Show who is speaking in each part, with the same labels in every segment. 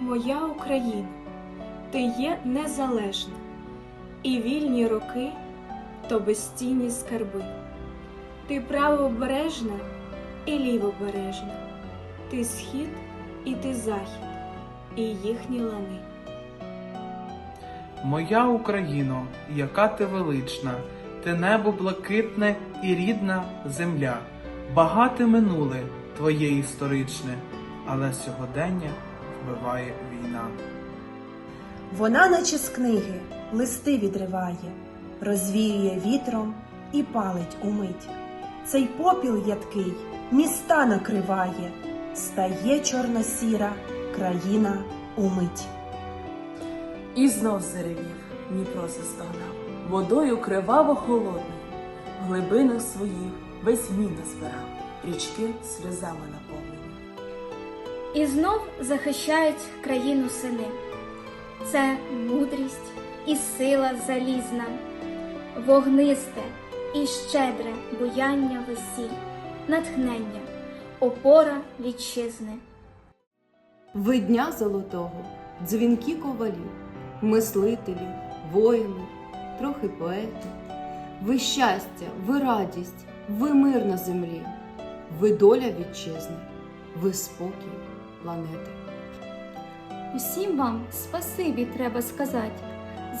Speaker 1: моя Україна, ти є незалежна, і вільні роки то безцінні скарби. Ти правобережна і лівобережна, ти схід і ти захід, і їхні лани.
Speaker 2: Моя Україно, яка ти велична, ти небо блакитне і рідна земля. Багате минуле твоє історичне, але сьогодення вбиває війна.
Speaker 3: Вона, наче з книги, листи відриває, розвіює вітром і палить умить. Цей попіл ядкий міста накриває, стає чорносіра країна умить.
Speaker 4: І знов заревів, Дніпро застогнав, водою криваво холодною, в глибинах своїх весь гнів назбирав, річки сльозами наповнені.
Speaker 5: І знов захищають країну сини. Це мудрість і сила залізна, вогнисте і щедре буяння весіль, натхнення, опора вітчизни.
Speaker 6: Ви дня золотого, дзвінки ковалів, мислителі, воїни, трохи поети. Ви щастя, ви радість, ви мир на землі, ви доля вітчизни, ви спокій планети.
Speaker 5: Усім вам спасибі треба сказати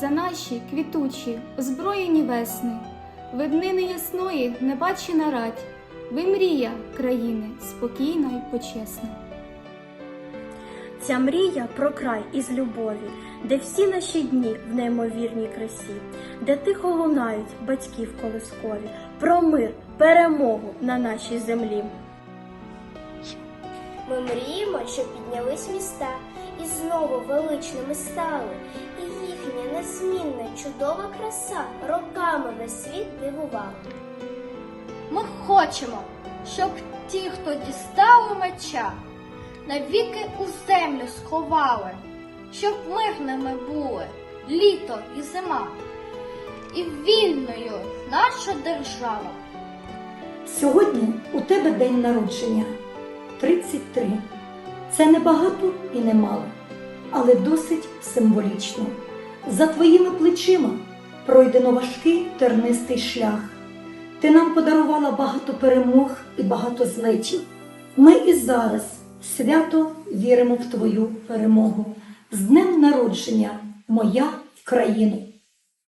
Speaker 5: за наші квітучі, озброєні весни. Ви днини ясної небачена рать, ви мрія країни спокійна й почесна.
Speaker 7: Ця мрія про край із любові, де всі наші дні в неймовірній красі, де тихо лунають батьків колискові, про мир, перемогу на нашій землі.
Speaker 8: Ми мріємо, щоб піднялись міста і знову величними стали, і їхня незмінна чудова краса роками весь світ дивувала.
Speaker 9: Ми хочемо, щоб ті, хто дістали меча, навіки у землю сховали, щоб мирними були літо і зима, і вільною наша держава.
Speaker 10: Сьогодні у тебе день народження 33. Це не багато і не мало, але досить символічно. За твоїми плечима пройдено важкий тернистий шлях. Ти нам подарувала багато перемог і багато злетів. Ми і зараз свято віримо в твою перемогу. З днем народження, моя країна!